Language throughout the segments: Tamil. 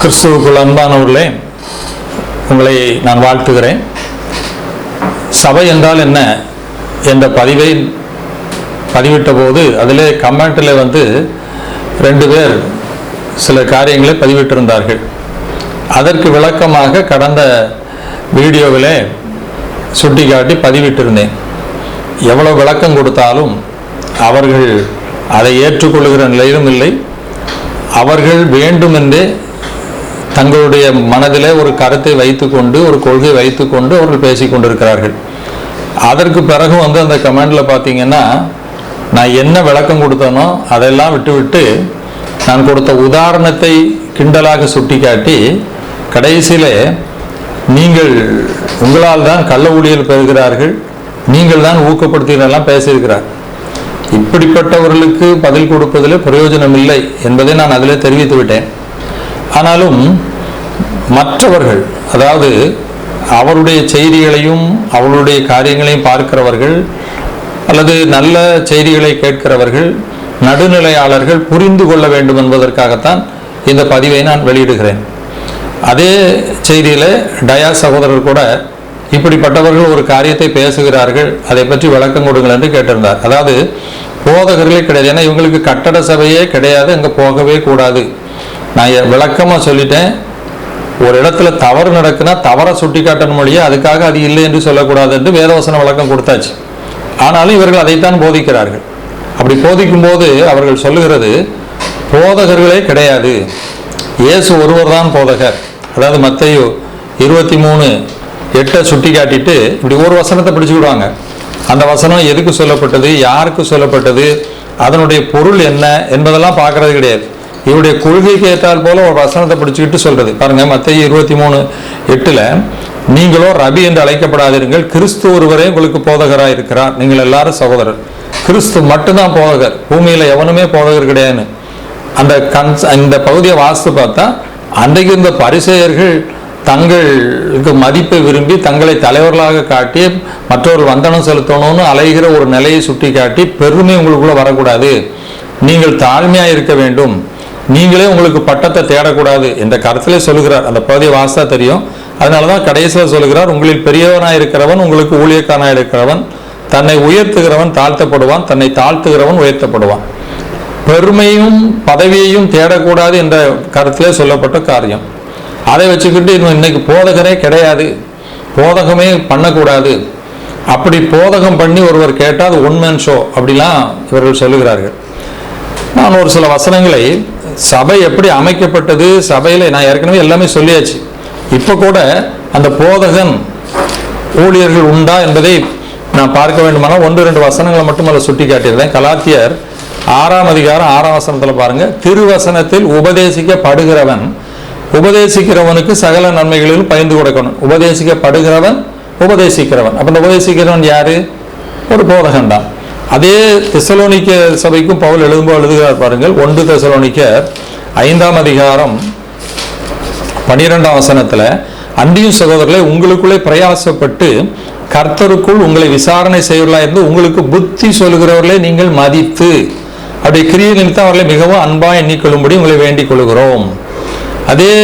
கிறிஸ்துவுக்குள் அன்பானவர்களே உங்களை நான் வாழ்த்துகிறேன். சபை என்றால் என்ன என்ற பதிவை பதிவிட்ட போது அதிலே கமெண்ட்டில் வந்து ரெண்டு பேர் சில காரியங்களை பதிவிட்டிருந்தார்கள். அதற்கு விளக்கமாக கடந்த வீடியோவிலே சுட்டிக்காட்டி பதிவிட்டிருந்தேன். எவ்வளோ விளக்கம் கொடுத்தாலும் அவர்கள் அதை ஏற்றுக்கொள்கிற நிலையிலும் இல்லை. அவர்கள் வேண்டுமென்றே தங்களுடைய மனதில் ஒரு கருத்தை வைத்துக்கொண்டு ஒரு கொள்கை வைத்துக்கொண்டு அவர்கள் பேசிக்கொண்டிருக்கிறார்கள் அதற்கு பிறகு வந்து அந்த கமெண்டில் பார்த்தீங்கன்னா நான் என்ன விளக்கம் கொடுத்தனோ அதெல்லாம் விட்டுவிட்டு நான் கொடுத்த உதாரணத்தை கிண்டலாக சுட்டிக்காட்டி கடைசியில் நீங்கள் உங்களால் தான் கள்ள ஊழியர் பெறுகிறார்கள் நீங்கள் தான் ஊக்கப்படுத்தினெல்லாம் பேசியிருக்கிறார். இப்படிப்பட்டவர்களுக்கு பதில் கொடுப்பதில் பிரயோஜனம் இல்லை என்பதை நான் அதில் தெரிவித்து விட்டேன். ஆனாலும் மற்றவர்கள் அதாவது அவருடைய செய்திகளையும் அவருடைய காரியங்களையும் பார்க்கிறவர்கள் அல்லது நல்ல செய்திகளை கேட்கிறவர்கள் நடுநிலையாளர்கள் புரிந்து கொள்ள வேண்டும் என்பதற்காகத்தான் இந்த பதிவை நான் வெளியிடுகிறேன். அதே செய்தியில் டயா சகோதரர் கூட இப்படிப்பட்டவர்கள் ஒரு காரியத்தை பேசுகிறார்கள் அதை பற்றி விளக்கம் கொடுங்கள் என்று கேட்டிருந்தார். அதாவது போதகர்களே கிடையாது. ஏன்னா இவங்களுக்கு கட்டட சபையே கிடையாது அங்கே போகவே கூடாது. நான் விளக்கமாக சொல்லிட்டேன். ஒரு இடத்துல தவறு நடக்குன்னா தவறை சுட்டி காட்டணும் மொழியே அதுக்காக அது இல்லை என்று சொல்லக்கூடாது என்று வேதவசன வழக்கம் கொடுத்தாச்சு. ஆனாலும் இவர்கள் அதைத்தான் போதிக்கிறார்கள். அப்படி போதிக்கும் போது அவர்கள் சொல்லுகிறது போதகர்களே கிடையாது. இயேசு ஒருவர் தான் போதகர். அதாவது மத்தேயு இருபத்தி மூணு எட்டை சுட்டி காட்டிட்டு இப்படி ஒரு வசனத்தை பிடிச்சுக்கிடுவாங்க. அந்த வசனம் எதுக்கு சொல்லப்பட்டது யாருக்கு சொல்லப்பட்டது அதனுடைய பொருள் என்ன என்பதெல்லாம் பார்க்கறது கிடையாது. இவருடைய கொள்கைக்கு ஏற்றால் போல ஒரு வசனத்தை பிடிச்சிக்கிட்டு சொல்றது. பாருங்க மத்திய இருபத்தி மூணு எட்டுல நீங்களோ ரபி என்று அழைக்கப்படாதீர்கள் கிறிஸ்து ஒருவரே உங்களுக்கு போதகராக இருக்கிறார் நீங்கள் எல்லாரும் சகோதரர். கிறிஸ்து மட்டும்தான் போதகர் பூமியில எவனுமே போதகர் கிடையாது. அந்த கன்ஸ் இந்த பகுதியை வாசித்து பார்த்தா அன்றைக்கு இருந்த பரிசெயர்கள் தங்களுக்கு மதிப்பை விரும்பி தங்களை தலைவர்களாக காட்டி மற்றவர்கள் வந்தனம் செலுத்தணும்னு அலைகிற ஒரு நிலையை சுட்டி காட்டி பெருமை உங்களுக்குள்ள வரக்கூடாது. நீங்கள் தாழ்மையாக இருக்க வேண்டும். நீங்களே உங்களுக்கு பட்டத்தை தேடக்கூடாது. என்ற கருத்திலே சொல்லுகிறார். அந்த பகுதியை வாசா தெரியும். அதனால தான் கடைசியில் சொல்லுகிறார் உங்களில் பெரியவனாக இருக்கிறவன் உங்களுக்கு ஊழியக்காரனாக இருக்கிறவன் தன்னை உயர்த்துகிறவன் தாழ்த்தப்படுவான் தன்னை தாழ்த்துகிறவன் உயர்த்தப்படுவான். பெருமையும் பதவியையும் தேடக்கூடாது என்ற கருத்திலே சொல்லப்பட்ட காரியம். அதை வச்சுக்கிட்டு இன்னும் இன்னைக்கு போதகரே கிடையாது. போதகமே பண்ணக்கூடாது. அப்படி போதகம் பண்ணி ஒருவர் கேட்டால் அது ஒன்மேன் ஷோ அப்படிலாம் இவர்கள் சொல்லுகிறார்கள். நான் ஒரு சில வசனங்களை சபை எப்படி அமைக்கப்பட்டது? சபையில் நான் ஏற்கனவே எல்லாமே சொல்லியாச்சு. இப்போ கூட அந்த போதகன் ஊழியர்கள் உண்டா என்பதை நான் பார்க்க வேண்டுமானால் ஒன்று ரெண்டு வசனங்களை மட்டும் அதில் சுட்டி காட்டியிருந்தேன் கலாத்தியர் ஆறாம் அதிகாரம் ஆறாம் வசனத்தில் பாருங்கள் திருவசனத்தில் உபதேசிக்கப்படுகிறவன் உபதேசிக்கிறவனுக்கு சகல நன்மைகளிலும் பயந்து கொடுக்கணும். உபதேசிக்கப்படுகிறவன் உபதேசிக்கிறவன். அப்போ இந்த உபதேசிக்கிறவன் யாரு? ஒரு போதகன் தான் அதே தெசலோனிக்க சபைக்கும் பவுல் எழுதும்போது எழுதுகிறார் பாருங்கள். ஒன்று தெசலோனிக்க ஐந்தாம் அதிகாரம் பனிரெண்டாம் வசனத்தில் அன்றியும் சகோதரர்களை உங்களுக்குள்ளே பிரயாசப்பட்டு கர்த்தருக்குள் உங்களை விசாரணை செய்வர்களா இருந்து உங்களுக்கு புத்தி சொல்கிறவர்களே நீங்கள் மதித்து அப்படி கிரியை நிமித்தம் அவர்களை மிகவும் அன்பாக எண்ணிக்கொள்ளும்படி உங்களை வேண்டிக் கொள்கிறோம். அதே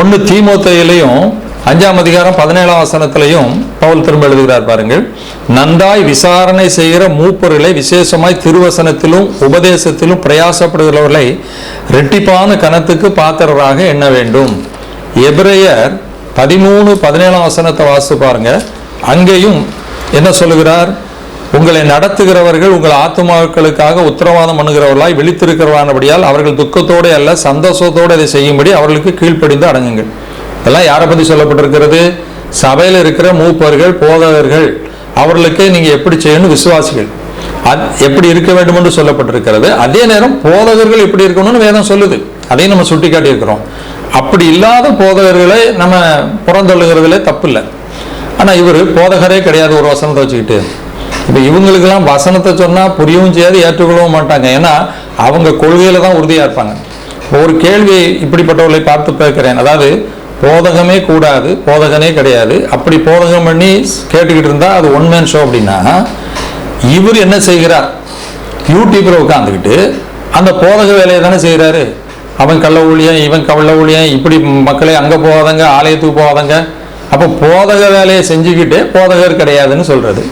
ஒன்று தீமோத்தையிலையும் அஞ்சாம் அதிகாரம் பதினேழாம் வசனத்திலையும் பவுல் திரும்ப எழுதுகிறார் பாருங்கள். நன்றாய் விசாரணை செய்கிற மூப்பொருளை விசேஷமாய் திருவசனத்திலும் உபதேசத்திலும் பிரயாசப்படுகிறவர்களை ரெட்டிப்பான கணத்துக்கு பாத்திரராக எண்ண வேண்டும். எபிரேயர் பதிமூணு பதினேழாம் வசனத்தை வாசித்து பாருங்க. அங்கேயும் என்ன சொல்லுகிறார்? உங்களை நடத்துகிறவர்கள் உங்கள் ஆத்துமாக்களுக்காக உத்தரவாதம் பண்ணுகிறவர்களாய் விழித்திருக்கிறவானபடியால் அவர்கள் துக்கத்தோடு அல்ல சந்தோஷத்தோடு அதை செய்யும்படி அவர்களுக்கு கீழ்ப்படிந்து அடங்குங்கள். இதெல்லாம் யாரை பற்றி சொல்லப்பட்டிருக்கிறது? சபையில் இருக்கிற மூப்பர்கள் போதகர்கள் அவர்களுக்கு நீங்கள் எப்படி செய்யணும் விசுவாசிகள். அது எப்படி இருக்க வேண்டும் என்று சொல்லப்பட்டிருக்கிறது. அதே நேரம் போதகர்கள் எப்படி இருக்கணும்னு வேதம் சொல்லுது. அதையும் நம்ம சுட்டி காட்டியிருக்கிறோம் அப்படி இல்லாத போதகர்களை நம்ம புறந்தள்ளுகிறதுல தப்பு இல்லை ஆனால் இவர் போதகரே கிடையாது ஒரு வசனத்தை வச்சுக்கிட்டு. இப்போ இவங்களுக்கெல்லாம் வசனத்தை சொன்னால் புரியவும் செய்யாது ஏற்றுக்கொள்ளவும் மாட்டாங்க. ஏன்னா அவங்க கொள்கையில் தான் உறுதியாக இருப்பாங்க. ஒரு கேள்வி இப்படிப்பட்டவர்களை பார்த்து கேட்கிறேன். அதாவது போதகமே கூடாது போதகனே கிடையாது. அப்படி போதகம் பண்ணி கேட்டுக்கிட்டு இருந்தால் அது ஒன் மேன் ஷோ அப்படின்னா இவர் என்ன செய்கிறார்? யூடியூப்பில் உட்காந்துக்கிட்டு அந்த போதக வேலையை தானே செய்கிறாரு. அவன் கள்ள ஊழியன் இவன் கள்ள ஊழியன் இப்படி மக்களை அங்கே போகாதங்க ஆலயத்துக்கு போகாதங்க. அப்போ போதக வேலையை செஞ்சுக்கிட்டே போதகர் கிடையாதுன்னு சொல்கிறது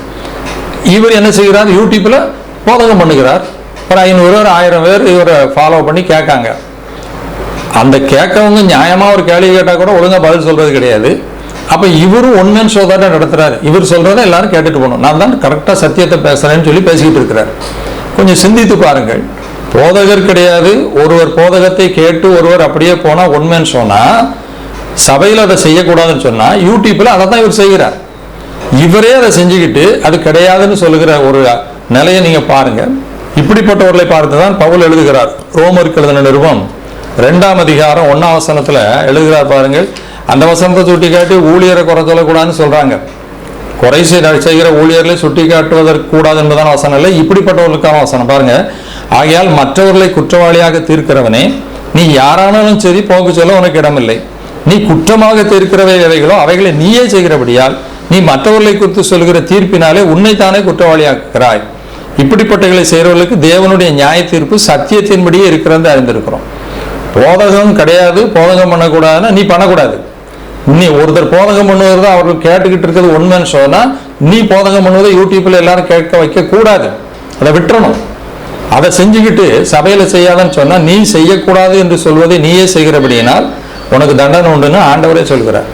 இவர் என்ன செய்கிறார்? யூடியூப்பில் போதகம் பண்ணுகிறார். ஒரு ஐநூறு பேர் ஆயிரம் பேர் இவரை ஃபாலோ பண்ணி கேட்காங்க. அந்த கேட்கவங்க நியாயமாக ஒரு கேள்வி கேட்டால் கூட ஒழுங்காக பதில் சொல்கிறது கிடையாது. அப்போ இவரும் ஒன்மேன் சோதாட்டம் நடத்துகிறார் இவர் சொல்கிறத எல்லாரும் கேட்டுட்டு போகணும். நான் தான் கரெக்டாக சத்தியத்தை பேசுகிறேன்னு சொல்லி பேசிக்கிட்டு இருக்கிறார். கொஞ்சம் சிந்தித்து பாருங்கள். போதகர் கிடையாது. ஒருவர் போதகத்தை கேட்டு ஒருவர் அப்படியே போனால் உண்மைன்னு சொன்னால் சபையில் அதை செய்யக்கூடாதுன்னு சொன்னால் யூடியூப்பில் அதை தான் இவர் செய்கிறார். இவரே அதை செஞ்சுக்கிட்டு அது கிடையாதுன்னு சொல்லுகிற ஒரு நிலையை நீங்கள் பாருங்கள் இப்படிப்பட்டவர்களை பார்த்து தான் பவுல் எழுதுகிறார். ரோமருக்கு எழுதின நிறுவம் ரெண்டாம் அதிகாரம் ஒன்னாம் வசனத்தில் எழுதுகிறார் பாருங்கள். அந்த வசனத்தை சுட்டி காட்டி ஊழியரை குறை சொல்லக்கூடாதுன்னு சொல்றாங்க. குறை செய்கிற ஊழியர்களை சுட்டி காட்டுவதற்கு கூடாது என்பதான வசனம் இல்லை. இப்படிப்பட்டவர்களுக்கான வசனம். பாருங்க. ஆகையால் மற்றவர்களை குற்றவாளியாக தீர்க்கிறவனே நீ யாரானாலும் சரி போக சொல்ல உனக்கு இடமில்லை. நீ குற்றமாக தீர்க்கிறவை எவைகளோ அவைகளை நீயே செய்கிறபடியால் நீ மற்றவர்களை குறித்து சொல்கிற தீர்ப்பினாலே உன்னைத்தானே குற்றவாளியாக்குகிறாய். இப்படிப்பட்டகளை செய்கிறவர்களுக்கு தேவனுடைய நியாய தீர்ப்பு சத்தியத்தின்படியே இருக்கிறது அறிந்திருக்கிறோம். போதகம் கிடையாது போதகம் பண்ணக்கூடாதுன்னா நீ பண்ணக்கூடாது. நீ ஒருத்தர் போதகம் பண்ணுவது தான் அவர்கள் கேட்டுக்கிட்டு இருக்கிறது உண்மைன்னு சொன்னால் நீ போதகம் பண்ணுவதை யூடியூப்பில் எல்லாரும் கேட்க வைக்கக்கூடாது. அதை விட்டுறணும். அதை செஞ்சுக்கிட்டு சபையில் செய்யாதன்னு சொன்னால் நீ செய்யக்கூடாது என்று சொல்வதை நீயே செய்கிறபடியினால் உனக்கு தண்டனை உண்டுன்னு ஆண்டவரே சொல்கிறார்.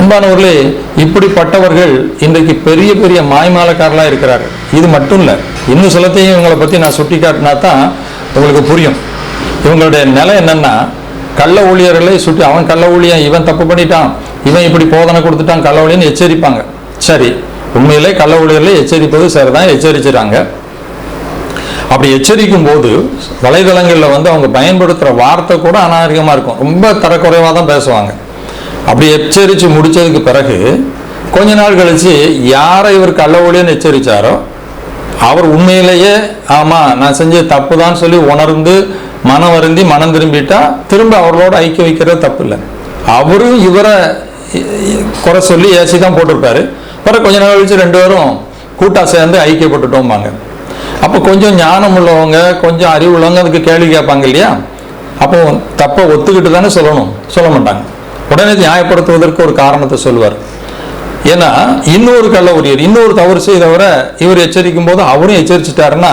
அன்பானவர்களே இப்படிப்பட்டவர்கள் இன்றைக்கு பெரிய பெரிய மாய்மாலக்காரர்களாக இருக்கிறார்கள். இது மட்டும் இல்லை இன்னும் சிலத்தையும் இவங்களை பற்றி நான் சுட்டி காட்டினா தான் உங்களுக்கு புரியும். இவங்களுடைய நிலை என்னன்னா கள்ள ஊழியர்களை சுட்டி அவன் கள்ள ஊழியன் இவன் தப்பு பண்ணிட்டான் இவன் இப்படி போதனை கொடுத்துட்டான் கள்ள ஊழியன்னு எச்சரிப்பாங்க. சரி உண்மையிலே கள்ள ஊழியர்களை எச்சரிப்பது சரிதான் எச்சரிச்சுறாங்க. அப்படி எச்சரிக்கும் போது வலைதளங்களில் வந்து அவங்க பயன்படுத்துகிற வார்த்தை கூட அநாகரிகமாக இருக்கும். ரொம்ப தரக்குறைவாக தான் பேசுவாங்க. அப்படி எச்சரித்து முடிச்சதுக்கு பிறகு கொஞ்ச நாள் கழிச்சு யாரை இவர் கள்ள ஊழியன்னு எச்சரித்தாரோ அவர் உண்மையிலேயே ஆமாம் நான் செஞ்ச தப்பு தான் சொல்லி உணர்ந்து மனம் வருந்தி மனம் திரும்பிட்டா திரும்ப அவர்களோட ஐக்கிய வைக்கிறது தப்பு இல்லை அவரும் இவரை குறை சொல்லி ஏசி தான் போட்டிருப்பாரு. அப்புறம் கொஞ்ச நாள் கழிச்சு ரெண்டு பேரும் கூட்டா சேர்ந்து ஐக்கியப்பட்டுட்டோம்பாங்க. அப்போ கொஞ்சம் ஞானம் உள்ளவங்க கொஞ்சம் அறிவு உள்ளவங்க அதுக்கு கேள்வி கேட்பாங்க இல்லையா? அப்போ தப்பை ஒத்துக்கிட்டு தானே சொல்லணும். சொல்ல மாட்டாங்க. உடனே நியாயப்படுத்துவதற்கு ஒரு காரணத்தை சொல்லுவார். ஏன்னா இன்னொரு கள்ள உரியர் இன்னொரு தவறு செய்தவரை இவர் எச்சரிக்கும் போது அவரும் எச்சரிச்சிட்டாருன்னா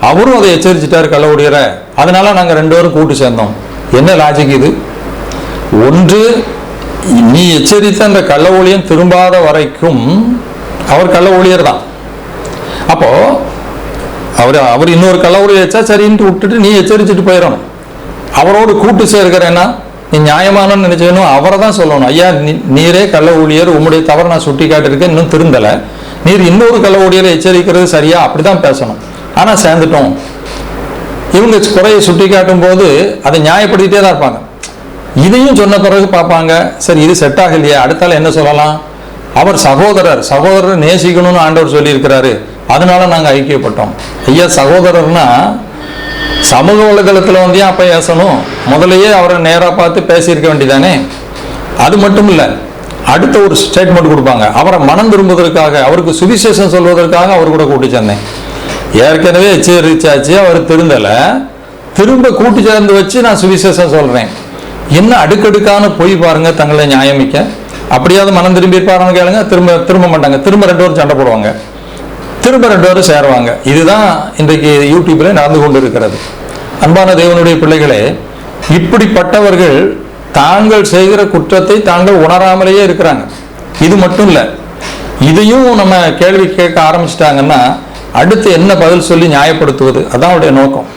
அவரும் அதை எச்சரிச்சிட்டாரு கள்ள அதனால நாங்கள் ரெண்டு பேரும் கூட்டு சேர்ந்தோம். என்ன லாஜிக் இது? ஒன்று நீ எச்சரித்த அந்த கள்ள ஊழியன் திரும்பாத வரைக்கும் அவர் கள்ள ஊழியர் தான். அப்போ அவர் அவர் இன்னொரு கள்ள ஊழியர் வச்சா சரின்ட்டு விட்டுட்டு நீ எச்சரிச்சுட்டு போயிடணும். அவரோடு கூட்டு சேர்க்கிறேன்னா நீ நியாயமானன்னு நினைச்சேனும் அவரை தான் சொல்லணும். ஐயா நீ- நீரே கள்ள ஊழியர் உம்முடைய தவறை நான் சுட்டி காட்டியிருக்கேன் இன்னும் திருந்தலை. நீர் இன்னொரு கள்ள ஊழியரை எச்சரிக்கிறது சரியா? அப்படிதான் பேசணும். ஆனால் சேர்ந்துட்டோம். இவங்க குறையை சுட்டி காட்டும் போது அதை நியாயப்படுத்திட்டே தான் இருப்பாங்க. இதையும் சொன்ன பிறகு பார்ப்பாங்க சரி இது செட் ஆகலையே அடுத்தால என்ன சொல்லலாம்? அவர் சகோதரர் சகோதரர் நேசிக்கணும்னு ஆண்டவர் சொல்லியிருக்கிறாரு. அதனால நாங்கள் ஐக்கியப்பட்டோம். ஐயா சகோதரர்னா சமூக வலைதளத்தில் வந்து ஏன் அப்போ பேசணும் முதலையே அவரை நேராக பார்த்து பேசியிருக்க வேண்டியதானே? அது மட்டும் இல்லை அடுத்த ஒரு ஸ்டேட்மெண்ட் கொடுப்பாங்க. அவரை மனம் திரும்புவதற்காக அவருக்கு சுவிசேஷம் சொல்வதற்காக அவர் கூட கூட்டி சேர்ந்தேன். ஏற்கனவே எச்சரிச்சாச்சு அவர் திருந்தலை. திரும்ப கூட்டு சேர்ந்து வச்சு நான் சுவிசேஷம் சொல்கிறேன் என்ன அடுக்கடுக்கான போய் பாருங்க தங்களை நியாயமிக்க. அப்படியாவது மனம் திரும்பி இருப்பாருன்னு கேளுங்க திரும்ப திரும்ப மாட்டாங்க. திரும்ப ரெண்டு பேரும் சண்டை போடுவாங்க. திரும்ப ரெண்டு பேரும் சேருவாங்க. இதுதான் இன்றைக்கு யூடியூப்ல நடந்து கொண்டு இருக்கிறது அன்பான தேவனுடைய பிள்ளைகளே இப்படிப்பட்டவர்கள் தாங்கள் செய்கிற குற்றத்தை தாங்கள் உணராமலேயே இருக்கிறாங்க. இது மட்டும் இல்லை இதையும் நம்ம கேள்வி கேட்க ஆரம்பிச்சிட்டாங்கன்னா அடுத்து என்ன பதில் சொல்லி நியாயப்படுத்துவது? அதான் அவருடைய நோக்கம்.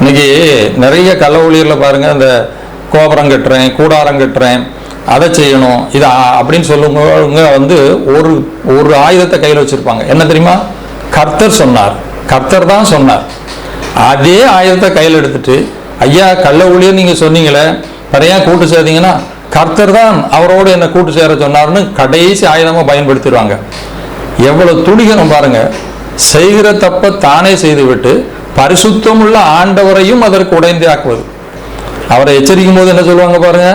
இன்னைக்கு நிறைய கள்ள ஊழியரில் பாருங்க இந்த கோபுரம் கட்டுறேன் கூடாரம் கட்டுறேன் அதை செய்யணும் இது அப்படின்னு சொல்லுங்க வந்து ஒரு ஒரு ஆயுதத்தை கையில் வச்சிருப்பாங்க. என்ன தெரியுமா? கர்த்தர் சொன்னார். கர்த்தர் தான் சொன்னார். அதே ஆயுதத்தை கையில் எடுத்துட்டு ஐயா கள்ள ஊழியர் நீங்க சொன்னீங்களே நிறையா கூட்டு சேர்த்தீங்கன்னா கர்த்தர் தான் அவரோடு என்னை கூட்டு சேர சொன்னார்னு கடைசி ஆயுதமாக பயன்படுத்திடுவாங்க. எவ்வளவு துணிகரம் பாருங்க. செய்கிற தப்ப தானே செய்துவிட்டு பரிசுத்தமுள்ள ஆண்டவரையும் அதற்கு உடைந்து ஆக்குவது. அவரை எச்சரிக்கும் போது என்ன சொல்லுவாங்க பாருங்க?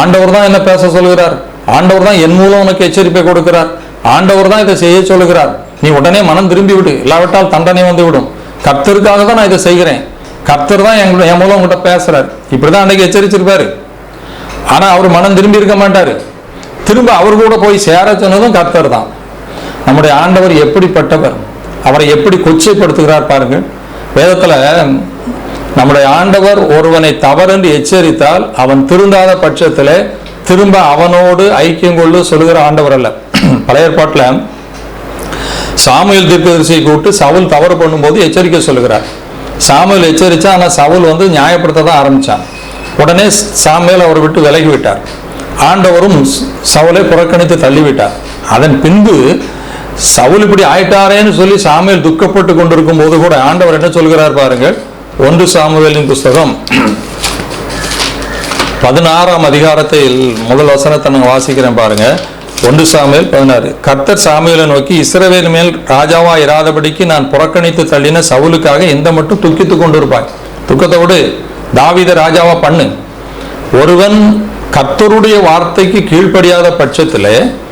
ஆண்டவர் தான் என்ன பேச சொல்கிறார். ஆண்டவர் தான் என் மூலம் உனக்கு எச்சரிப்பை கொடுக்கிறார். ஆண்டவர் தான் இதை செய்ய சொல்லுகிறார். நீ உடனே மனம் திரும்பி விடு இல்லாவிட்டால் தண்டனை வந்து விடும் கர்த்தருக்காக தான் நான் இதை செய்கிறேன். கர்த்தர் தான் எங்க என் மூலம் உங்கள்கிட்ட பேசுறாரு. இப்படிதான் அன்னைக்கு எச்சரிச்சிருப்பாரு. ஆனா அவர் மனம் திரும்பி இருக்க மாட்டாரு. திரும்ப அவர் கூட போய் சேர சொன்னதும் கர்த்தர் தான். நம்முடைய ஆண்டவர் எப்படிப்பட்டவர்? அவரை எப்படி கொச்சைப்படுத்துகிறார் பாருங்கள் வேதத்துல நம்முடைய ஆண்டவர் ஒருவனை தவறென்று எச்சரித்தால் அவன் திருந்தாத பட்சத்தில் திரும்ப அவனோடு ஐக்கியம் கொள்ள சொல்லுகிற ஆண்டவர் அல்ல. பழைய ஏற்பாட்டில் சாமுவேல் தீர்க்கதரிசியை கூப்பிட்டு சவுல் தவறு பண்ணும்போது எச்சரிக்கை சொல்லுகிறார். சாமுவேல் எச்சரித்தா ஆனால் சவுல் வந்து நியாயப்படுத்த தான் ஆரம்பிச்சான். உடனே சாமுவேல் அவரை விட்டு விலகி விட்டார். ஆண்டவரும் சவுலை புறக்கணித்து தள்ளிவிட்டார். அதன் பின்பு சவுல் இப்படி ஆயிட்டாரேன்னு சொல்லி சாமியில் துக்கப்பட்டு கொண்டிருக்கும் போது கூட ஆண்டவர் என்ன சொல்கிறார் பாருங்கள்? ஒன்று சாமுவேலின் புஸ்தகம். பதினாறாம் அதிகாரத்தில் முதல் வசனத்தை நான் வாசிக்கிறேன் பாருங்க. ஒன்று சாமியல் பதினாறு. கர்த்தர் சாமியலை நோக்கி இஸ்ரவேல் மேல் ராஜாவா இராதபடிக்கு நான் புறக்கணித்து தள்ளின சவுலுக்காக எந்த மட்டும் துக்கித்து கொண்டிருப்பாய்? துக்கத்தை விடு. தாவீத ராஜாவா பண்ணு. ஒருவன் கர்த்தருடைய வார்த்தைக்கு கீழ்ப்படியாத பட்சத்தில்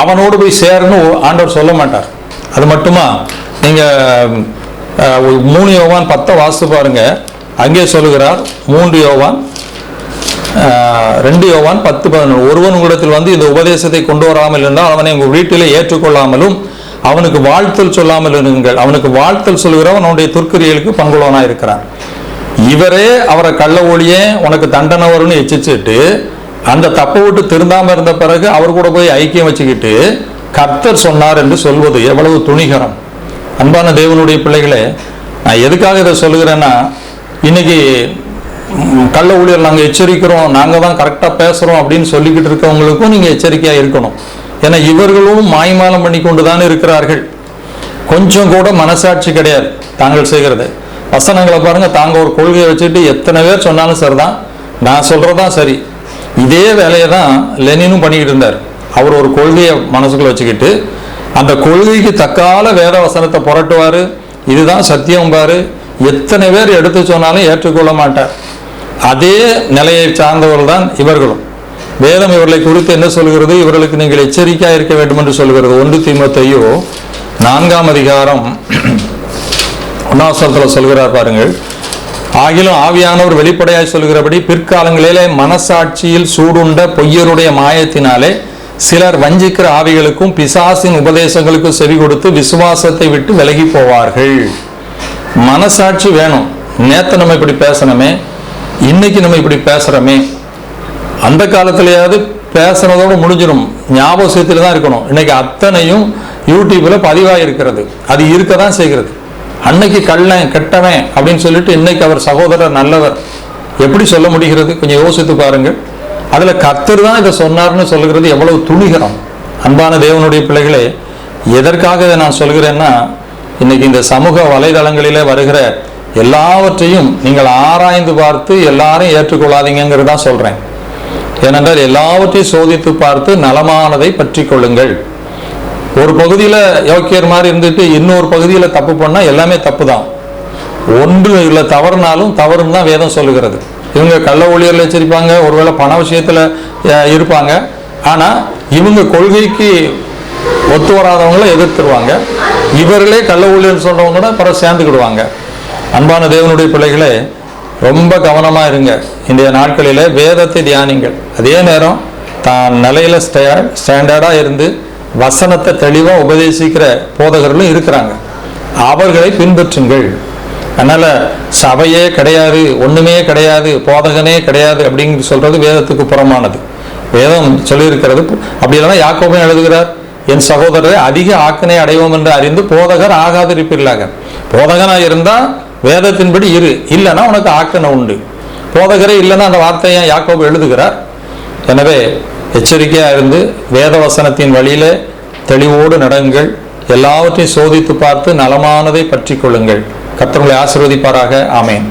அவனோடு போய் சேரணும் ஆண்டவர் சொல்ல மாட்டார். அது மட்டுமா? நீங்கள் மூணு யோவான் பத்தை வாசித்து பாருங்க. அங்கே சொல்லுகிறார் மூன்று யோவான் ரெண்டு யோவான் பத்து பதினொன்று. ஒருவன் உங்களிடத்தில் வந்து இந்த உபதேசத்தை கொண்டு வராமல் இருந்தால் அவனை உங்கள் வீட்டிலே ஏற்றுக்கொள்ளாமலும் அவனுக்கு வாழ்த்தல் சொல்லாமல் இருங்கள். அவனுக்கு வாழ்த்தல் சொல்கிறவன் அவனுடைய துர்க்கிரியலுக்கு பங்குள்ளவனாக இருக்கிறான் இவரே அவரை கள்ள ஒளியே உனக்கு தண்டனை வரும்னு எச்சிச்சுட்டு அந்த தப்பை விட்டு திருந்தாம இருந்த பிறகு அவர் கூட போய் ஐக்கியம் வச்சுக்கிட்டு கர்த்தர் சொன்னார் என்று சொல்வது எவ்வளவு துணிகரம். அன்பான தேவனுடைய பிள்ளைகளே நான் எதுக்காக இதை சொல்லுகிறேன்னா இன்னைக்கு கள்ள ஊழியர் நாங்கள் எச்சரிக்கிறோம் நாங்கள் தான் கரெக்டாக பேசுகிறோம் அப்படின்னு சொல்லிக்கிட்டு இருக்கவங்களுக்கும் நீங்கள் எச்சரிக்கையாக இருக்கணும். ஏன்னா இவர்களும் மாய்மாலம் பண்ணி கொண்டு தான் இருக்கிறார்கள். கொஞ்சம் கூட மனசாட்சி கிடையாது தாங்கள் செய்கிறது. வசனங்களை பாருங்க தாங்க ஒரு கொள்கையை வச்சுட்டு எத்தனை பேர் சொன்னாலும் சரிதான். நான் சொல்கிறதான் சரி. இதே வேலையை தான் லெனினும் பண்ணிக்கிட்டு இருந்தார். அவர் ஒரு கொள்கையை மனசுக்குள்ள வச்சுக்கிட்டு அந்த கொள்கைக்கு தக்கால வேத வசனத்தை புரட்டுவார். இதுதான் சத்தியம் பாரு. எத்தனை பேர் எடுத்து சொன்னாலும் ஏற்றுக்கொள்ள மாட்டார். அதே நிலையை சார்ந்தவர்கள் தான் இவர்களும். வேதம் இவர்களை குறித்து என்ன சொல்கிறது? இவர்களுக்கு நீங்கள் எச்சரிக்கையாக இருக்க வேண்டும் என்று சொல்கிறது. ஒன்று தீமத்தையோ நான்காம் அதிகாரம் ஒன்னாசலத்தில் சொல்கிறார் பாருங்கள். ஆகிலும் ஆவியானவர் வெளிப்படையாய் சொல்கிறபடி பிற்காலங்களிலே மனசாட்சியில் சூடுண்ட பொய்யருடைய மாயத்தினாலே சிலர் வஞ்சிக்கிற ஆவிகளுக்கும் பிசாசின் உபதேசங்களுக்கும் செவி கொடுத்து விசுவாசத்தை விட்டு விலகி போவார்கள். மனசாட்சி வேணும். நேற்று நம்ம இப்படி பேசணுமே இன்னைக்கு நம்ம இப்படி பேசுகிறோமே அந்த காலத்திலேயாவது பேசுனதோடு முடிஞ்சிடும் ஞாபகத்தில் தான் இருக்கணும். இன்னைக்கு அத்தனையும் யூடியூப்ல பதிவாக இருக்கிறது அது இருக்க தான் செய்கிறது. அன்னைக்கு கள்ளன் கெட்டவன் அப்படின்னு சொல்லிட்டு இன்னைக்கு அவர் சகோதரர் நல்லவர். எப்படி சொல்ல முடிகிறது? கொஞ்சம் யோசித்து பாருங்கள். அதில் கர்த்தர் தான் இதை சொன்னார்னு சொல்கிறது எவ்வளவு துணிகரம் அன்பான தேவனுடைய பிள்ளைகளே எதற்காக இதை நான் சொல்கிறேன்னா இன்னைக்கு இந்த சமூக வலைதளங்களிலே வருகிற எல்லாவற்றையும் நீங்கள் ஆராய்ந்து பார்த்து எல்லாரும் ஏற்றுக்கொள்ளாதீங்கிறது தான் சொல்கிறேன் ஏனென்றால் எல்லாவற்றையும் சோதித்து பார்த்து நலமானதை பற்றி கொள்ளுங்கள். ஒரு பகுதியில் யோக்கியர் மாதிரி இருந்துட்டு இன்னொரு பகுதியில் தப்பு பண்ணால் எல்லாமே தப்பு தான் ஒன்று இல்லை தவறுனாலும் தவறுன்னு தான் வேதம் சொல்லுகிறது. இவங்க கள்ள ஊழியரில் வச்சிருப்பாங்க ஒருவேளை பண விஷயத்தில் இருப்பாங்க. ஆனால் இவங்க கொள்கைக்கு ஒத்து வராதவங்கள எதிர்த்துருவாங்க. இவர்களே கள்ள ஊழியர் சொல்கிறவங்க கூட பிறகு சேர்ந்துக்கிடுவாங்க. அன்பான தேவனுடைய பிள்ளைகளே ரொம்ப கவனமாக இருங்க. இன்றைய நாட்களில் வேதத்தை தியானிங்கள். அதே நேரம் தான் நிலையில் ஸ்டே ஸ்டாண்டர்டாக இருந்து வசனத்தை தெளிவாக உபதேசிக்கிற போதகர்களும் இருக்கிறாங்க. அவர்களை பின்பற்றுங்கள். அதனால் சபையே கிடையாது ஒன்றுமே கிடையாது போதகனே கிடையாது அப்படின்னு சொல்கிறது வேதத்துக்கு புறமானது. வேதம் சொல்லியிருக்கிறது அப்படி இல்லைன்னா யாக்கோபும் எழுதுகிறார் என் சகோதரரை அதிக ஆக்கனை அடைவோம் என்று அறிந்து போதகர் ஆகாதிருப்பில்லாக போதகனாக இருந்தால் வேதத்தின்படி இரு இல்லைன்னா உனக்கு ஆக்கனை உண்டு. போதகரே இல்லைன்னா அந்த வார்த்தையை யாக்கோபு எழுதுகிறார். எனவே எச்சரிக்கையாக இருந்து வேத வசனத்தின் வழியில தெளிவோடு நடங்கள். எல்லாவற்றையும் சோதித்து பார்த்து நலமானதை பற்றி கொள்ளுங்கள். கர்த்தர்களை ஆசிர்வதிப்பாராக. ஆமேன்.